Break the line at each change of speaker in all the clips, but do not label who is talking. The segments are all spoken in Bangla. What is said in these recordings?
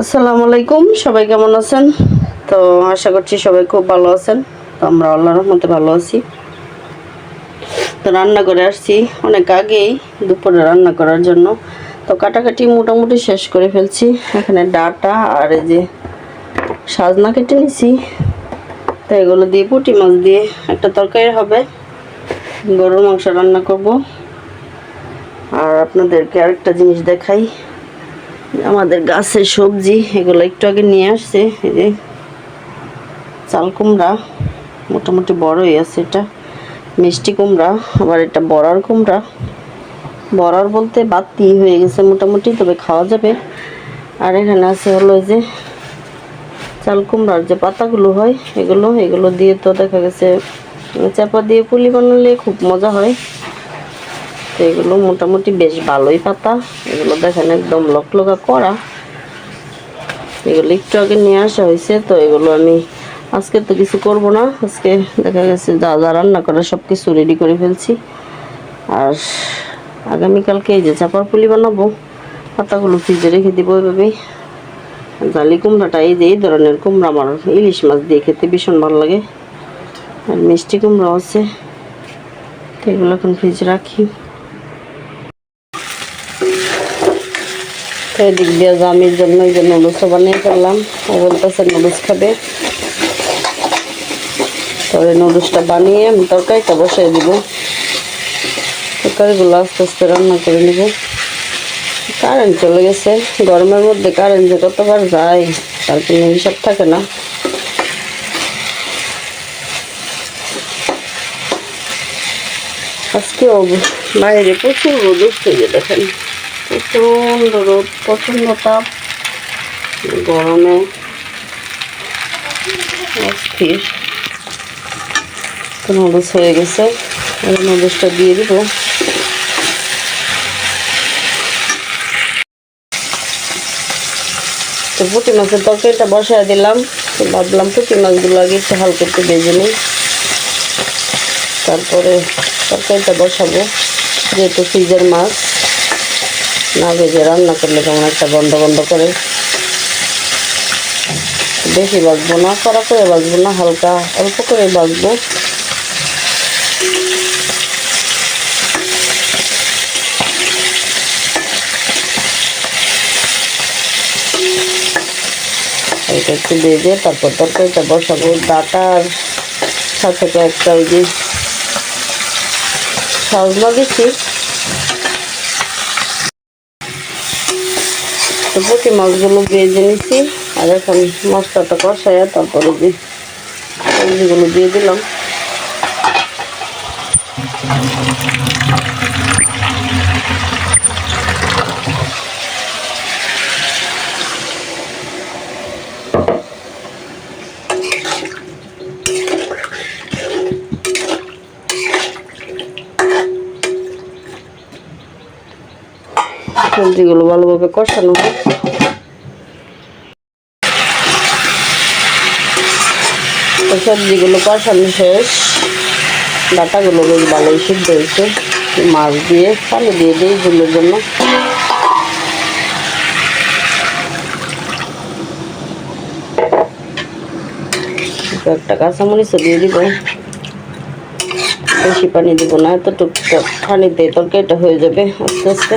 আসসালামু আলাইকুম, সবাই কেমন আছেন? তো আশা করছি সবাই খুব ভালো আছেন। তো আমরা আল্লাহর রহমতে ভালো আছি। তো রান্না করে আসছি। অনেক আগেই দুপুরে রান্না করার জন্য। তো কাটাকাটি মোটামুটি শেষ করে ফেলছি। এখানে ডাটা আর এই যে সাজনা কেটে নিছি। তো এগুলো দিয়ে পুঁটি মাছ দিয়ে একটা তরকারি হবে। গরুর মাংস রান্না করব। আর আপনাদেরকে আরেকটা জিনিস দেখাই। আমাদের গাছের সবজি, এগুলো একটু আগে নিয়ে আসছে, এই যে চাল কুমড়া, মোটামুটি বড়ই আছে এটা, মিষ্টি কুমড়া, আবার এটা বড়ার কুমড়া। বড়ার বলতে বাতি হয়ে গেছে মোটামুটি, তবে খাওয়া যাবে। আর এখানে আছে হলো যে চাল কুমড়ার যে পাতাগুলো হয়, এগুলো এগুলো দিয়ে তো দেখা গেছে, চাপা দিয়ে পুলি বানালে খুব মজা হয়। তো এগুলো মোটামুটি বেশ ভালোই পাতা। এগুলো দেখেন একদম লকলকা করা। এগুলো একটু আগে নিয়ে আসা হয়েছে, তো এগুলো আমি আজকে তো কিছু করব না। আজকে দেখা গেছে যা যা রান্না করা সব কিছু রেডি করে ফেলছি। আর আগামীকালকে এই যে চাপার পুলি বানাবো, পাতাগুলো ফ্রিজে রেখে দিব ওইভাবেই জালি কুমড়াটা, এই যে এই ধরনের কুমড়া আমার ইলিশ মাছ দিয়ে খেতে ভীষণ ভালো লাগে। আর মিষ্টি কুমড়া আছে। এগুলো এখন ফ্রিজে রাখি। এদিক দিয়ে জামির জন্য এই যে নুডলসও বানিয়ে ফেললাম। ও বলতেছে নুডলস খাবে? পরে নুডলসটা বানিয়ে আমি তরকারিটা বসাই দিব। তরকারিগুলো আস্তে আস্তে রান্না করে নেব। কারেন্ট চলে গেছে। গরমের মধ্যে কারেন্ট যে কতবার যায়, তার কোনো হিসাব থাকে না। আজকে বাইরে প্রচুর রোদ উঠছে দেখেন। প্রচণ্ড রোদ, প্রচণ্ড তাপ, গরমে অস্থির। তো হয়ে গেছে, এবার দিয়ে দিব। তো পুঁটি মাছের তরকারিটা বসায় দিলাম ভাবলাম পুঁটি মাছগুলো আগে একটু হালকা একটু ভেজে নিই। তারপরে তরকারিটা বসাবো, যেহেতু ফ্রিজের মাছ। না ভেজে রান্না করলে কেমন একটা গন্ধ গন্ধ করে। বেশি বাজবো না, কড়া করে বাজবো না, হালকা অল্প করে বাজবো। এটা একটু ভেজে তারপর তরকারিটা বসাবো। ডাটার সাথে একটা ওই যে সজনা দিচ্ছি তো পুঁটি মাছগুলো ভেজে নিচ্ছি আর এখন মশলাটা কষায় তারপরে সবজিগুলো দিয়ে দিলাম। সবজিগুলো ভালোভাবে কষানো তো সবজিগুলো কষানো শেষ। ডাটাগুলো বেশ ভালোই সিদ্ধ হয়েছে। মাছ দিয়ে, পানি দিয়ে দিই ঝুলের জন্য। একটা কাঁচামরিচও দিয়ে দিব। বেশি পানি দিব না এত টুকটাক এতটুকু পানিতে তরকারিটা হয়ে যাবে আস্তে আস্তে।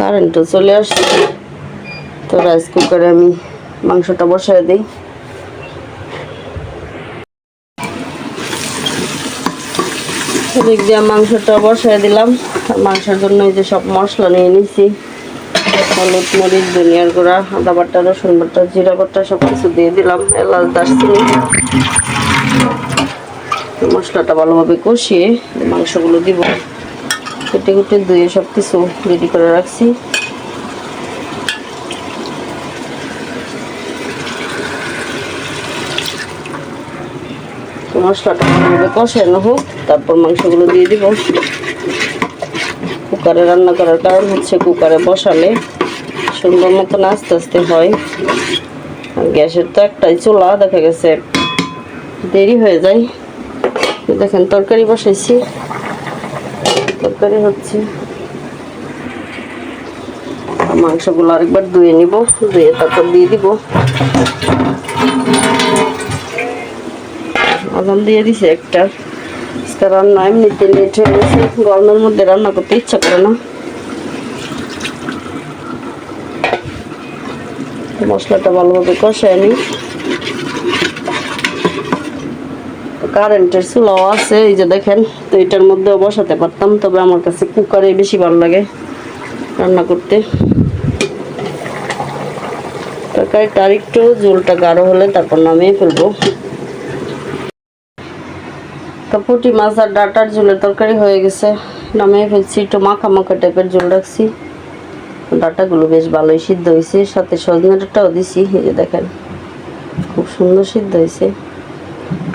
কারেন্টও চলে আসছে। তো রাইস কুকারে আমি মাংসটা বসায় দিই। দিয়ে মাংসটা বসায় দিলাম। মাংসের জন্য এই যে সব মশলা নিয়ে নিছি। হলুদ, মরিচ, ধনিয়ার গুঁড়া, আদা বাটা, রসুন বাটা, জিরা বাটা সব কিছু দিয়ে দিলাম। এলাচ, দারচিনি। মশলাটা ভালোভাবে কষিয়ে মাংসগুলো দিব। কেটে কুটে ধুয়ে সব কিছু রেডি করে রাখছি। মশলাটা কষানো হোক, তারপর মাংসগুলো দিয়ে দিব। কুকারে রান্না করার কারণ হচ্ছে কুকারে বসালে সুন্দর মতন আস্তে আস্তে হয়। গ্যাসের তো একটাই চুলা, দেখা গেছে দেরি হয়ে যায়। দেখেন, তরকারি বসাইছি। তরকারি হচ্ছে। মাংসগুলো আরেকবার ধুয়ে নিব, ধুয়ে তারপর দিয়ে দিব। আজান দিয়ে দিছে একটা। রান্না এমনিতে লেট হয়ে গেছে, গরমের মধ্যে রান্না করতে ইচ্ছা করে না। মশলাটা ভালোভাবে কষায় নিই। কারেন্টের চুলাও আছে, এই যে দেখেন, তো এটার মধ্যেও বসাতে পারতাম, তবে আমার কাছে কুকারে বেশি ভালো লাগে রান্না করতে। তরকারিটা আর একটু ঝোলটা গাঢ় হলে তারপর নামিয়ে ফেলব। তো পুঁটি মাছ আর ডাটার ঝোলের তরকারি হয়ে গেছে, নামিয়ে ফেলছি, একটু মাখা মাখা টাইপের ঝোল রাখছি। ডাটাগুলো বেশ ভালোই সিদ্ধ হয়েছে, সাথে সজনে ডাটাও দিছি, এই যে দেখেন, খুব সুন্দর সিদ্ধ হয়েছে।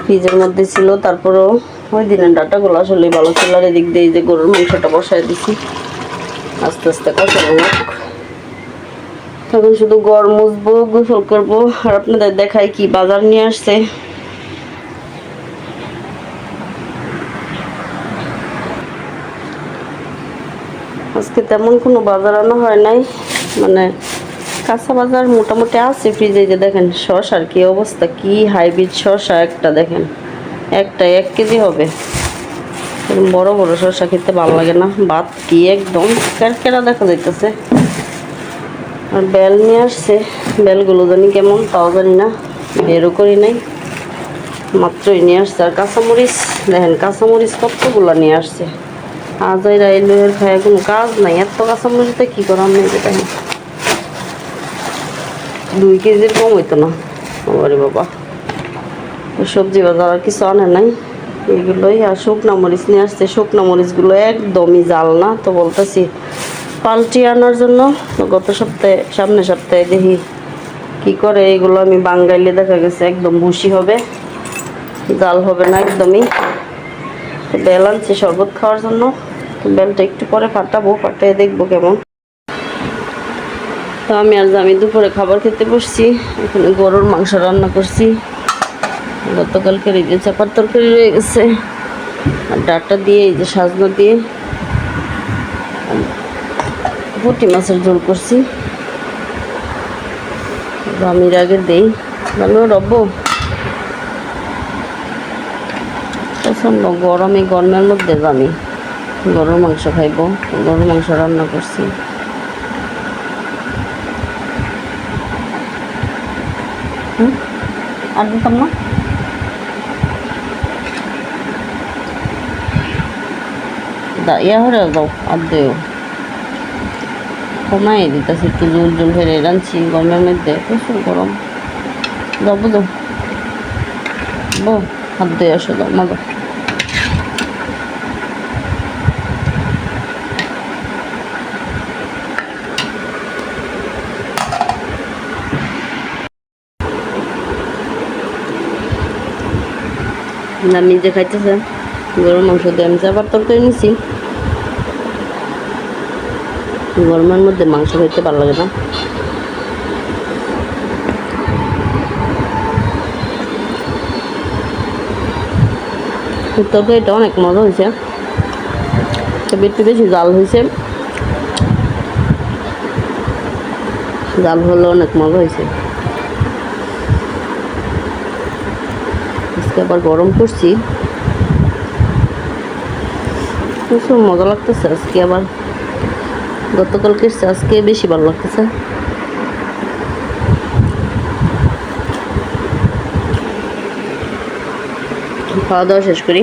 ফ্রিজের মধ্যে ছিল, তারপরেও ওই দিনের ডাটাগুলো আসলে ভালো ছিল। আর এদিক দিয়ে যে গরুর মাংসটা বসায় দিছি। আস্তে আস্তে কষানো তখন শুধু গড় মুছবো, গোসল করব। আর আপনাদের দেখাই কি বাজার নিয়ে আসছে। আজকে তেমন কোনো বাজার আনা হয় নাই। মানে কাঁচা বাজার মোটামুটি আছে ফ্রিজে যে দেখেন শসার কি অবস্থা, কি হাইব্রিড শসা একটা দেখেন। একটা এক কেজি হবে। বড় বড় শসা খেতে ভালো লাগে না। ভাত কি একদম কেরা দেখা যাইতেছে। আর বেল নিয়ে আসছে। বেলগুলো জানি কেমন, তাও জানি না। বেরও করি নাই। মাত্রই নিয়ে আসছে। আর কাঁচামরিচ, দেখেন কাঁচামরিচ কতগুলো নিয়ে আসছে। আজ এরা এই খায় কোনো কাজ নাই। এত কাঁচামরিচতে কী করার নেই যেটা দুই কেজির কম হইতো না। বাবারে বাবা। সবজি বাজার আর কিছু আনে নাই। এগুলোই আর শুকনা মরিচ নিয়ে আসছে। শুকনা মরিচগুলো একদমই জাল না, তো বলতেছি পাল্টি আনার জন্য গত সপ্তাহে, সামনে সপ্তাহে দেখি কি করে। এইগুলো আমি বাঙ্গাইলে দেখা গেছে একদম ভুসি হবে, জাল হবে না একদমই। বেল আনছি শরবত খাওয়ার জন্য। বেলটা একটু পরে ফাটাবো, ফাটিয়ে দেখব কেমন। তো আমি আজ আমি দুপুরে খাবার খেতে বসছি। এখানে গরুর মাংস রান্না করছি। গতকালকে এই যে চাপার তরকারি রয়ে গেছে। আর ডাটা দিয়ে এই যে সাজনা দিয়ে পুঁটি মাছের ঝোল করছি। আমির আগে দেই। ভালো রব। প্রচণ্ড গরমে গরমের মধ্যে আমি গরুর মাংস খাইব। গরুর মাংস রান্না করছি। আর দিতাম না দা, ইয়া হরে দাও, আর দেও। কমাই দিতেছি একটু জল জল ফেরে রাঁধছি গরমের মধ্যে, প্রচুর গরম। যাও বুঝো। বো হাত দিয়ে আসো, দাও, মা না, নিজে খাইতেছে। গরুর মাংস দিয়ে আমি আবার তরকারি নিছি। গরমের মধ্যে মাংস খাইতে ভালো লাগে না। তরকারিটা অনেক মজা হয়েছে। তবে একটু বেশি জাল হয়েছে। জাল হলে অনেক মজা হয়েছে। আজকে আবার গরম করছি প্রচুর মজা লাগতেছে আজকে আবার। গতকালকে আজকে বেশি ভালো লাগতেছে। খাওয়া দাওয়া শেষ করি।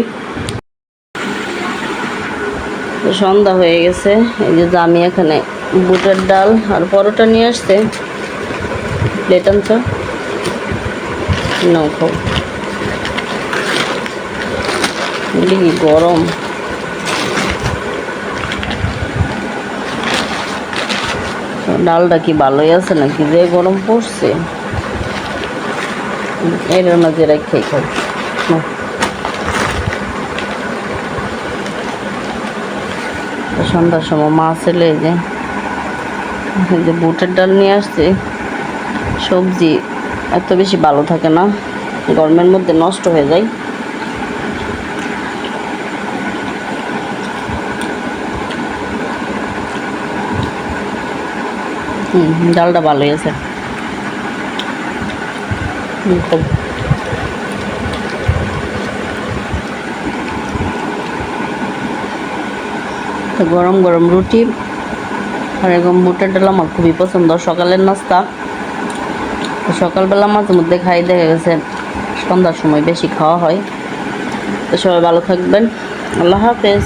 সন্ধ্যা হয়ে গেছে, এই যে আমি এখানে বুটের ডাল আর পরোটা নিয়ে আসছে। প্লেট আনছ। নাও খাও। দেখি গরম? ডালটা কি ভালোই আছে নাকি? যে গরম পড়ছে। এর মাঝে রেখে খাই। সন্ধ্যার সময় মাছ এলে এই যে যে বুটের ডাল নিয়ে আসছে, সবজি এত বেশি ভালো থাকে না, গরমের মধ্যে নষ্ট হয়ে যায়। হুম ডালটা আছে খুব। গরম গরম রুটি আর এরকম বুটের ডাল আমার খুবই পছন্দ। সকালের নাস্তা। সকালবেলা মাঝে মধ্যে খাই, দেখা গেছে সন্ধ্যার সময় বেশি খাওয়া হয়। তো সবাই ভালো থাকবেন। আল্লাহ হাফেজ।